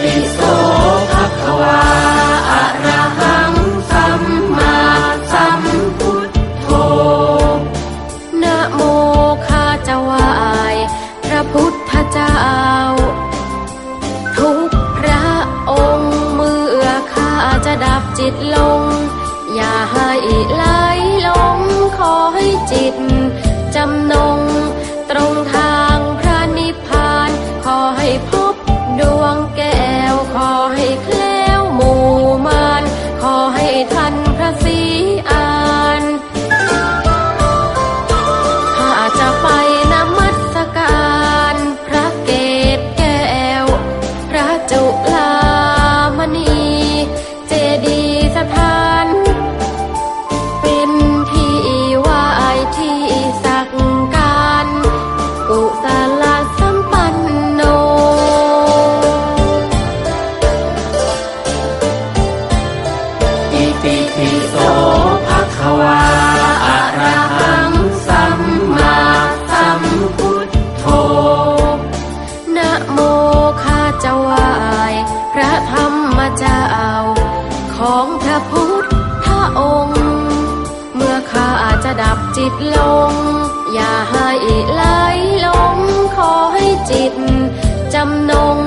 Please go. ตลง อย่าให้ไหลลงขอให้จิต จะดับจิตลง อย่าให้ไหลลงขอให้จิตจำนง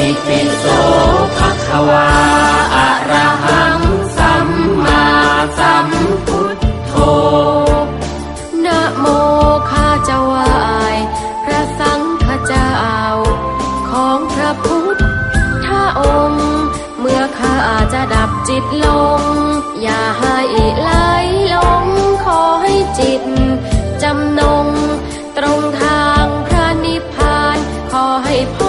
ปิปิโสภะคะวาอรหังสัมมาสัมพุทโธนะโมข้าจะวายพระสังฆเจ้า ของพระพุทธองค์ เมื่อข้าอาจะดับจิตลง อย่าให้ไหลลงขอให้จิตจำนง ตรงทางพระนิพพานขอให้พ